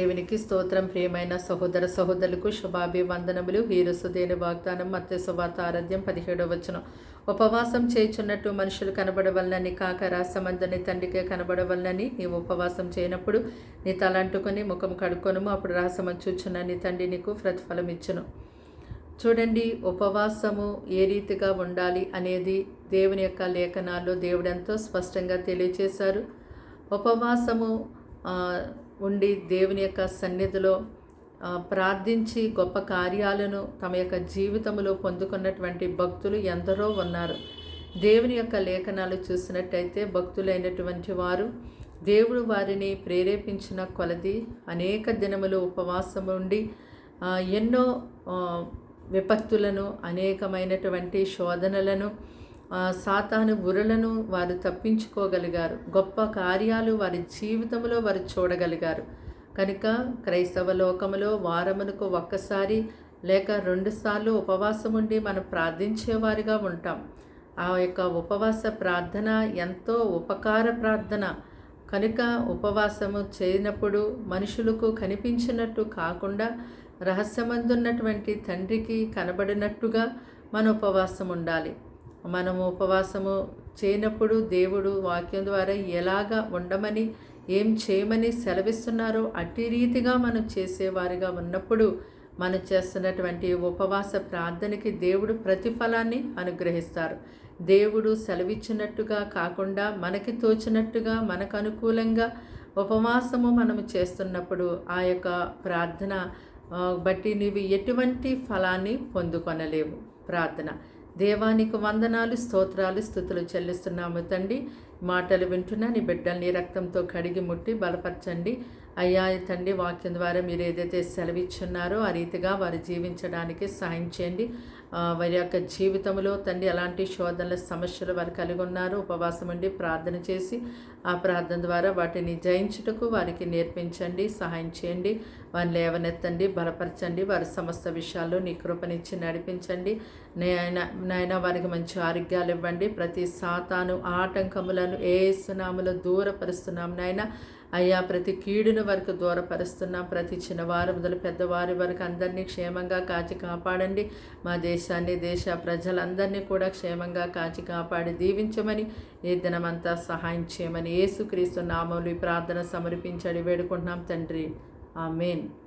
దేవునికి స్తోత్రం. ప్రియమైన సహోదర సహోదరులకు శుభాభివందనములు. హీరసుదేని వాగ్దానం మత్స్య సువాత ఆరాధ్యం పదిహేడవ వచనం. ఉపవాసం చేయుచున్నట్టు మనుషులు కనబడవలనని కాక రాసమందని తండ్రికే కనబడవలనని నీవు ఉపవాసం చేయనప్పుడు నీ తలంటుకొని ముఖం కడుక్కొనుము అప్పుడు రాసమని చూచున్న నీ తండ్రి నీకు ప్రతిఫలం ఇచ్చును. చూడండి ఉపవాసము ఏ రీతిగా ఉండాలి అనేది దేవుని యొక్క లేఖనాల్లో దేవుడెంతో స్పష్టంగా తెలియచేశారు. ఉపవాసము ఉండి దేవుని యొక్క సన్నిధిలో ప్రార్థించి గొప్ప కార్యాలను తమ యొక్క జీవితంలో పొందుకున్నటువంటి భక్తులు ఎందరో ఉన్నారు. దేవుని యొక్క లేఖనాలు చూసినట్టయితే భక్తులైనటువంటి వారు దేవుడు వారిని ప్రేరేపించిన కొలది అనేక దినములు ఉపవాసం ఉండి ఎన్నో విపత్తులను అనేకమైనటువంటి శోధనలను సాతాను ఉరులను వారు తప్పించుకోగలిగారు. గొప్ప కార్యాలు వారి జీవితంలో వారు చూడగలిగారు. కనుక క్రైస్తవ లోకములో వారమునకు ఒక్కసారి లేక రెండుసార్లు ఉపవాసం ఉండి మనం ప్రార్థించేవారిగా ఉంటాం. ఆ యొక్క ఉపవాస ప్రార్థన ఎంతో ఉపకార ప్రార్థన. కనుక ఉపవాసము చేయనప్పుడు మనుషులకు కనిపించినట్టు కాకుండా రహస్యమందున్నటువంటి తండ్రికి కనబడినట్టుగా మన ఉపవాసం ఉండాలి. మనము ఉపవాసము చేయనప్పుడు దేవుడు వాక్యం ద్వారా ఎలాగా ఉండమని ఏం చేయమని సెలవిస్తున్నారో అట్టి రీతిగా మనం చేసేవారిగా ఉన్నప్పుడు మనం చేస్తున్నటువంటి ఉపవాస ప్రార్థనకి దేవుడు ప్రతిఫలాన్ని అనుగ్రహిస్తారు. దేవుడు సెలవిచ్చినట్టుగా కాకుండా మనకి తోచినట్టుగా మనకు అనుకూలంగా ఉపవాసము మనము చేస్తున్నప్పుడు ఆ యొక్క ప్రార్థన బట్టి నీవు ఎటువంటి ఫలాన్ని పొందుకొనలేవు. ప్రార్థన. దేవానికి వందనాలు స్తోత్రాలు స్థుతులు చెల్లిస్తున్నాము తండ్రి. మాటలు వింటున్నా నీ బిడ్డల్ని రక్తంతో కడిగి ముట్టి బలపరచండి. అయ్యా తండ్రి వాక్యం ద్వారా మీరు ఏదైతే సెలవిచ్చున్నారో ఆ రీతిగా వారు జీవించడానికి సహాయం చేయండి. వారి యొక్క జీవితంలో తండ్రి ఎలాంటి శోధనల సమస్యలు వారు కలిగి ఉన్నారో ఉపవాసం ఉండి ప్రార్థన చేసి ఆ ప్రార్థన ద్వారా వాటిని జయించుటకు వారికి నేర్పించండి సహాయం చేయండి. వారిని లేవనెత్తండి బలపరచండి. వారి సమస్త విషయాల్లో నీ కృపనిచ్చి నడిపించండి. నాయన నాయన వారికి మంచి ఆరోగ్యాలు ఇవ్వండి. ప్రతి సాతాను ఆటంకములను ఏ సునాములు దూరపరుస్తున్నాం నాయన. అయ్యా ప్రతి కీడును వరకు దూరపరుస్తున్నాం ప్రతి చిన్నవారు మొదలు పెద్దవారి వరకు అందరినీ క్షేమంగా కాచి కాపాడండి. మా దేశాన్ని దేశ ప్రజలందరినీ కూడా క్షేమంగా కాచి కాపాడి దీవించమని ఈ దినమంతా సహాయం చేయమని యేసుక్రీస్తు నామములు ఈ ప్రార్థన సమర్పించడి వేడుకుంటున్నాం తండ్రి. ఆమెన్.